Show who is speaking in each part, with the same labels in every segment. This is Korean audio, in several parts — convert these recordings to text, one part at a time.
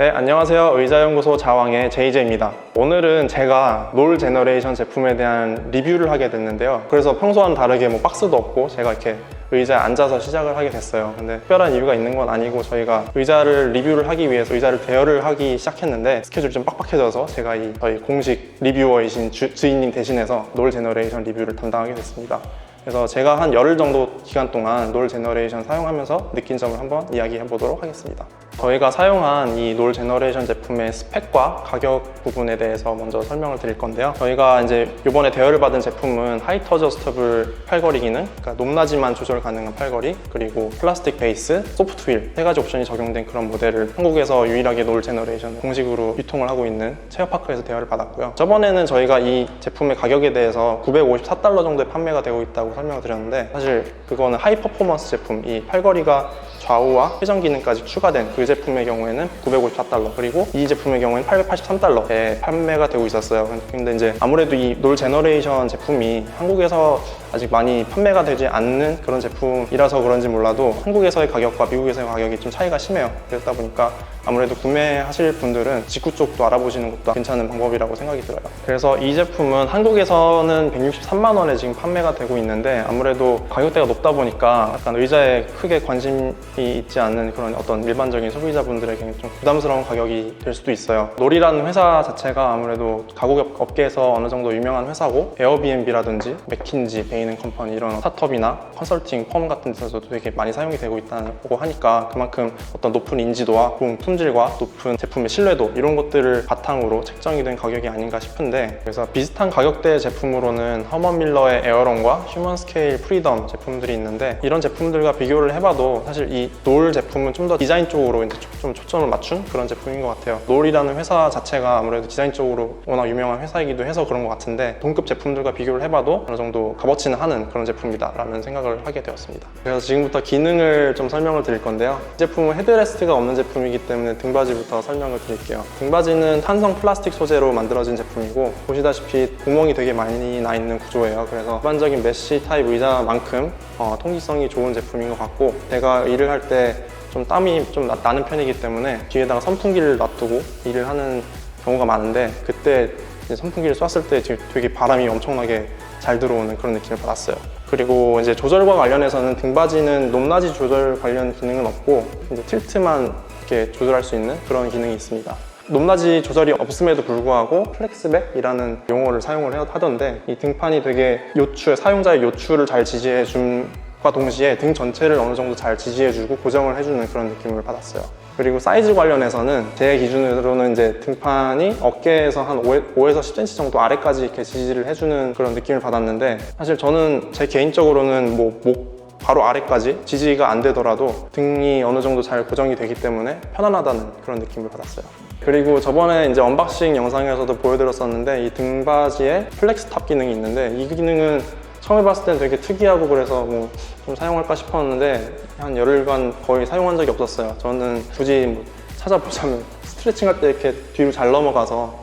Speaker 1: 네, 안녕하세요. 의자연구소 자왕의 제이제입니다. 오늘은 제가 롤 제너레이션 제품에 대한 리뷰를 하게 됐는데요. 그래서 평소와는 다르게 뭐 박스도 없고 제가 이렇게 의자에 앉아서 시작을 하게 됐어요. 근데 특별한 이유가 있는 건 아니고 저희가 의자를 리뷰를 하기 위해서 의자를 대여를 하기 시작했는데 스케줄이 좀 빡빡해져서 제가 이 저희 공식 리뷰어이신 주, 주인님 대신해서 롤 제너레이션 리뷰를 담당하게 됐습니다. 그래서 제가 한 열흘 정도 기간 동안 놀 제너레이션 사용하면서 느낀 점을 한번 이야기해 보도록 하겠습니다. 저희가 사용한 이 놀 제너레이션 제품의 스펙과 가격 부분에 대해서 먼저 설명을 드릴 건데요. 저희가 이제 이번에 대여를 받은 제품은 하이트 어저스터블 팔걸이 기능, 그러니까 높낮이만 조절 가능한 팔걸이, 그리고 플라스틱 베이스, 소프트 휠 세 가지 옵션이 적용된 그런 모델을 한국에서 유일하게 놀 제너레이션 공식으로 유통을 하고 있는 체어파크에서 대여를 받았고요. 저번에는 저희가 이 제품의 가격에 대해서 954달러 정도에 판매가 되고 있다고 설명을 드렸는데 사실 그거는 하이 퍼포먼스 제품, 이 팔걸이가 좌우와 회전 기능까지 추가된 그 제품의 경우에는 954달러 그리고 이 제품의 경우에는 883달러에 판매가 되고 있었어요. 근데 이제 아무래도 이 놀 제너레이션 제품이 한국에서 아직 많이 판매가 되지 않는 그런 제품이라서 그런지 몰라도 한국에서의 가격과 미국에서의 가격이 좀 차이가 심해요. 그렇다 보니까 아무래도 구매하실 분들은 직구 쪽도 알아보시는 것도 괜찮은 방법이라고 생각이 들어요. 그래서 이 제품은 한국에서는 163만 원에 지금 판매가 되고 있는데 아무래도 가격대가 높다 보니까 약간 의자에 크게 관심이 있지 않는 그런 어떤 일반적인 소비자분들에게는 좀 부담스러운 가격이 될 수도 있어요. 놀이라는 회사 자체가 아무래도 가구 업계에서 어느 정도 유명한 회사고 에어비앤비라든지 맥킨지, 베이는컴퍼니 이런 스타트업이나 컨설팅, 펌 같은 데서도 되게 많이 사용이 되고 있다고 하니까 그만큼 어떤 높은 인지도와 좋은 품질과 높은 제품의 신뢰도 이런 것들을 바탕으로 책정이 된 가격이 아닌가 싶은데 그래서 비슷한 가격대 제품으로는 허먼 밀러의 에어런과 휴먼 스케일 프리덤 제품들이 있는데 이런 제품들과 비교를 해봐도 사실 이놀 제품은 좀 더 디자인 쪽으로 이제 좀 초점을 맞춘 그런 제품인 것 같아요. 놀이라는 회사 자체가 아무래도 디자인 쪽으로 워낙 유명한 회사이기도 해서 그런 것 같은데 동급 제품들과 비교를 해봐도 어느 정도 값어치는 하는 그런 제품이다라는 생각을 하게 되었습니다. 그래서 지금부터 기능을 좀 설명을 드릴 건데요. 이 제품은 헤드레스트가 없는 제품이기 때문에 등받이부터 설명을 드릴게요. 등받이는 탄성 플라스틱 소재로 만들어진 제품이고 보시다시피 구멍이 되게 많이 나 있는 구조예요. 그래서 일반적인 메쉬 타입 의자만큼 어, 통기성이 좋은 제품인 것 같고 제가 일을 할 때 좀 땀이 좀 나, 나는 편이기 때문에 뒤에다가 선풍기를 놔두고 일을 하는 경우가 많은데 그때 선풍기를 쐈을 때 되게 바람이 엄청나게 잘 들어오는 그런 느낌을 받았어요. 그리고 이제 조절과 관련해서는 등받이는 높낮이 조절 관련 기능은 없고 이제 틸트만 이렇게 조절할 수 있는 그런 기능이 있습니다. 높낮이 조절이 없음에도 불구하고 플렉스백이라는 용어를 사용을 해- 하던데 이 등판이 되게 요출, 사용자의 요출을 잘 지지해 줌 과 동시에 등 전체를 어느 정도 잘 지지해주고 고정을 해주는 그런 느낌을 받았어요. 그리고 사이즈 관련해서는 제 기준으로는 이제 등판이 어깨에서 한 5 에서 10cm 정도 아래까지 이렇게 지지를 해주는 그런 느낌을 받았는데 사실 저는 제 개인적으로는 뭐 목 바로 아래까지 지지가 안 되더라도 등이 어느 정도 잘 고정이 되기 때문에 편안하다는 그런 느낌을 받았어요. 그리고 저번에 이제 언박싱 영상에서도 보여드렸었는데 이 등받이에 플렉스 탑 기능이 있는데 이 기능은 처음 해봤을 땐 되게 특이하고 그래서 뭐 좀 사용할까 싶었는데 한 열흘간 거의 사용한 적이 없었어요. 저는 굳이 뭐 찾아보자면 스트레칭 할 때 이렇게 뒤로 잘 넘어가서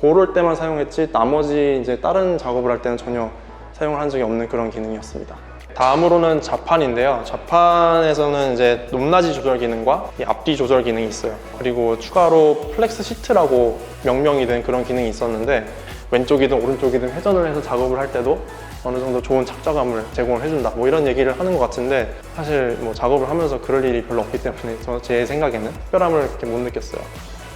Speaker 1: 고를 때만 사용했지 나머지 이제 다른 작업을 할 때는 전혀 사용을 한 적이 없는 그런 기능이었습니다. 다음으로는 좌판인데요. 좌판에서는 이제 높낮이 조절 기능과 이 앞뒤 조절 기능이 있어요. 그리고 추가로 플렉스 시트라고 명명이 된 그런 기능이 있었는데 왼쪽이든 오른쪽이든 회전을 해서 작업을 할 때도 어느 정도 좋은 착자감을 제공을 해준다. 뭐 이런 얘기를 하는 것 같은데 사실 뭐 작업을 하면서 그럴 일이 별로 없기 때문에 저제 생각에는 특별함을 그렇게 못 느꼈어요.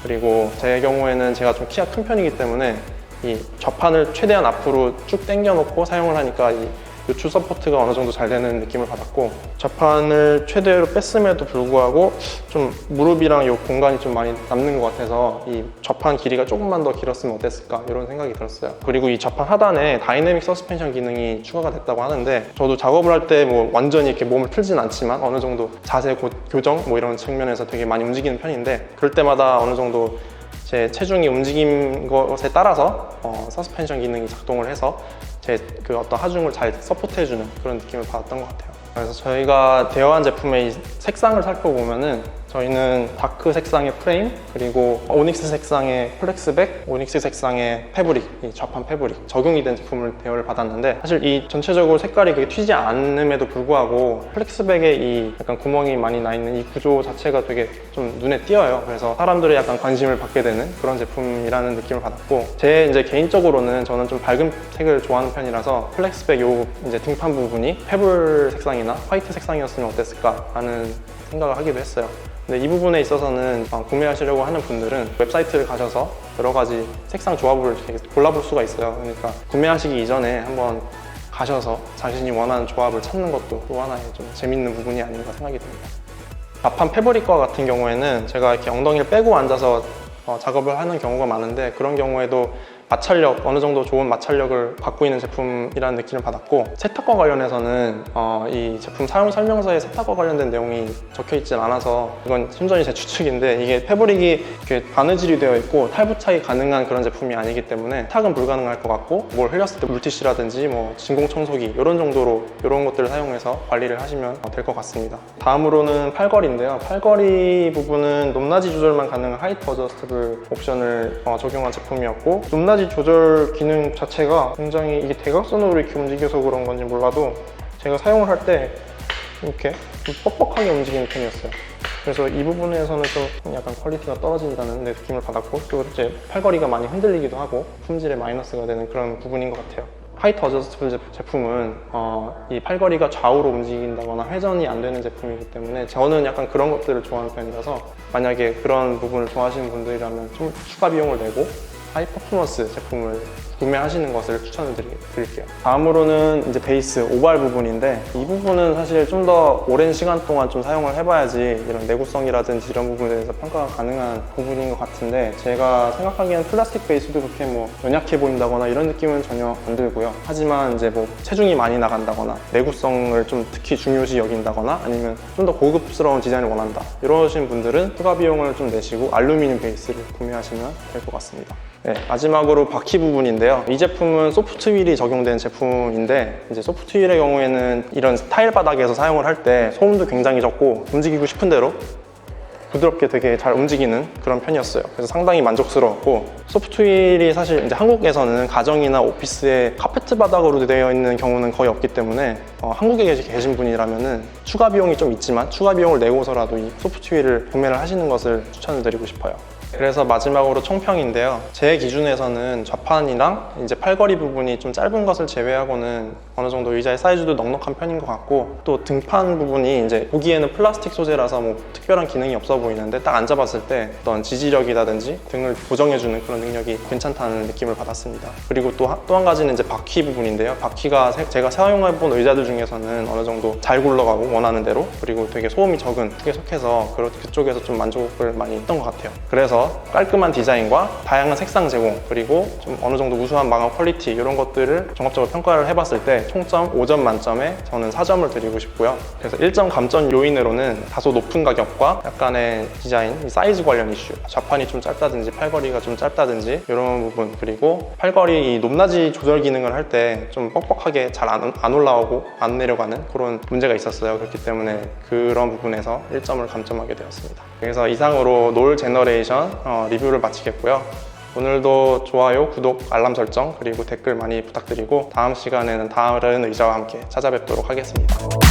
Speaker 1: 그리고 제 경우에는 제가 좀 키가 큰 편이기 때문에 이 좌판을 최대한 앞으로 쭉 당겨 놓고 사용을 하니까 이 요추 서포트가 어느 정도 잘 되는 느낌을 받았고 좌판을 최대로 뺐음에도 불구하고 좀 무릎이랑 이 공간이 좀 많이 남는 것 같아서 이 좌판 길이가 조금만 더 길었으면 어땠을까 이런 생각이 들었어요. 그리고 이 좌판 하단에 다이내믹 서스펜션 기능이 추가가 됐다고 하는데 저도 작업을 할 때 뭐 완전히 이렇게 몸을 틀진 않지만 어느 정도 자세 고- 교정 뭐 이런 측면에서 되게 많이 움직이는 편인데 그럴 때마다 어느 정도 제 체중이 움직인 것에 따라서 어, 서스펜션 기능이 작동을 해서 제 그 어떤 하중을 잘 서포트해주는 그런 느낌을 받았던 것 같아요. 그래서 저희가 대여한 제품의 이 색상을 살펴보면은 저희는 다크 색상의 프레임 그리고 오닉스 색상의 플렉스백, 오닉스 색상의 패브릭, 이 좌판 패브릭 적용이 된 제품을 대여를 받았는데 사실 이 전체적으로 색깔이 그게 튀지 않음에도 불구하고 플렉스백에 이 약간 구멍이 많이 나 있는 이 구조 자체가 되게 좀 눈에 띄어요. 그래서 사람들이 약간 관심을 받게 되는 그런 제품이라는 느낌을 받았고 제 이제 개인적으로는 저는 좀 밝은 색을 좋아하는 편이라서 플렉스백 요 이제 등판 부분이 페블 색상이나 화이트 색상이었으면 어땠을까 하는 생각을 하기도 했어요. 근데 이 부분에 있어서는 어, 구매하시려고 하는 분들은 웹사이트를 가셔서 여러 가지 색상 조합을 골라볼 수가 있어요. 그러니까 구매하시기 이전에 한번 가셔서 자신이 원하는 조합을 찾는 것도 또 하나의 좀 재밌는 부분이 아닌가 생각이 듭니다. 자판 패브릭과 같은 경우에는 제가 이렇게 엉덩이를 빼고 앉아서 어, 작업을 하는 경우가 많은데 그런 경우에도 마찰력 어느 정도 좋은 마찰력을 갖고 있는 제품이라는 느낌을 받았고 세탁과 관련해서는 어, 이 제품 사용 설명서에 세탁과 관련된 내용이 적혀 있진 않아서 이건 순전히 제 추측인데 이게 패브릭이 이렇게 바느질이 되어 있고 탈부착이 가능한 그런 제품이 아니기 때문에 세탁은 불가능할 것 같고 뭘 흘렸을 때 물티슈라든지 뭐 진공 청소기 이런 정도로 이런 것들을 사용해서 관리를 하시면 될 것 같습니다. 다음으로는 팔걸이인데요. 팔걸이 부분은 높낮이 조절만 가능한 하이트 어저스트블 옵션을 어, 적용한 제품이었고 높낮이 조절 기능 자체가 굉장히 이게 대각선으로 이렇게 움직여서 그런 건지 몰라도 제가 사용을 할 때 이렇게 좀 뻑뻑하게 움직이는 편이었어요. 그래서 이 부분에서는 좀 약간 퀄리티가 떨어진다는 느낌을 받았고 또 이제 팔걸이가 많이 흔들리기도 하고 품질에 마이너스가 되는 그런 부분인 것 같아요. 화이트 어저스트블 제- 제품은 어, 이 팔걸이가 좌우로 움직인다거나 회전이 안 되는 제품이기 때문에 저는 약간 그런 것들을 좋아하는 편이라서 만약에 그런 부분을 좋아하시는 분들이라면 좀 추가 비용을 내고 하이 퍼포먼스 제품을 구매하시는 것을 추천을 드릴게요. 다음으로는 이제 베이스 오발 부분인데 이 부분은 사실 좀 더 오랜 시간 동안 좀 사용을 해봐야지 이런 내구성이라든지 이런 부분에 대해서 평가가 가능한 부분인 것 같은데 제가 생각하기엔 플라스틱 베이스도 그렇게 뭐 연약해 보인다거나 이런 느낌은 전혀 안 들고요. 하지만 이제 뭐 체중이 많이 나간다거나 내구성을 좀 특히 중요시 여긴다거나 아니면 좀 더 고급스러운 디자인을 원한다 이러신 분들은 추가 비용을 좀 내시고 알루미늄 베이스를 구매하시면 될 것 같습니다. 네, 마지막으로 바퀴 부분인데요. 이 제품은 소프트 휠이 적용된 제품인데 이제 소프트 휠의 경우에는 이런 타일 바닥에서 사용을 할 때 소음도 굉장히 적고 움직이고 싶은 대로 부드럽게 되게 잘 움직이는 그런 편이었어요. 그래서 상당히 만족스러웠고 소프트휠이 사실 이제 한국에서는 가정이나 오피스에 카페트 바닥으로 되어 있는 경우는 거의 없기 때문에 어, 한국에 계신 분이라면은 추가 비용이 좀 있지만 추가 비용을 내고서라도 이 소프트휠을 구매를 하시는 것을 추천을 드리고 싶어요. 그래서 마지막으로 총평인데요. 제 기준에서는 좌판이랑 이제 팔걸이 부분이 좀 짧은 것을 제외하고는 어느 정도 의자의 사이즈도 넉넉한 편인 것 같고 또 등판 부분이 이제 보기에는 플라스틱 소재라서 뭐 특별한 기능이 없어 보이는데 딱 앉아봤을 때 어떤 지지력이라든지 등을 보정해주는 그런 능력이 괜찮다는 느낌을 받았습니다. 그리고 또 또 한 가지는 이제 바퀴 부분인데요. 바퀴가 세- 제가 사용해본 의자들 중에서는 어느 정도 잘 굴러가고 원하는 대로 그리고 되게 소음이 적은 크게 속해서 그쪽에서 좀 만족을 많이 했던 것 같아요. 그래서 깔끔한 디자인과 다양한 색상 제공 그리고 좀 어느 정도 우수한 마감 퀄리티 이런 것들을 종합적으로 평가를 해봤을 때 총점 5점 만점에 저는 4점을 드리고 싶고요. 그래서 1점 감점 요인으로는 다소 높은 가격과 약간의 디자인, 이 사이즈 관련 이슈, 좌판이 좀 짧다든지 팔걸이가 좀 짧다든지 이런 부분 그리고 팔걸이 이 높낮이 조절 기능을 할 때 좀 뻑뻑하게 잘안 올라오고 안 내려가는 그런 문제가 있었어요. 그렇기 때문에 그런 부분에서 1점을 감점하게 되었습니다. 그래서 이상으로 놀 제너레이션 어, 리뷰를 마치겠고요. 오늘도 좋아요, 구독, 알람 설정 그리고 댓글 많이 부탁드리고 다음 시간에는 다른 의자와 함께 찾아뵙도록 하겠습니다.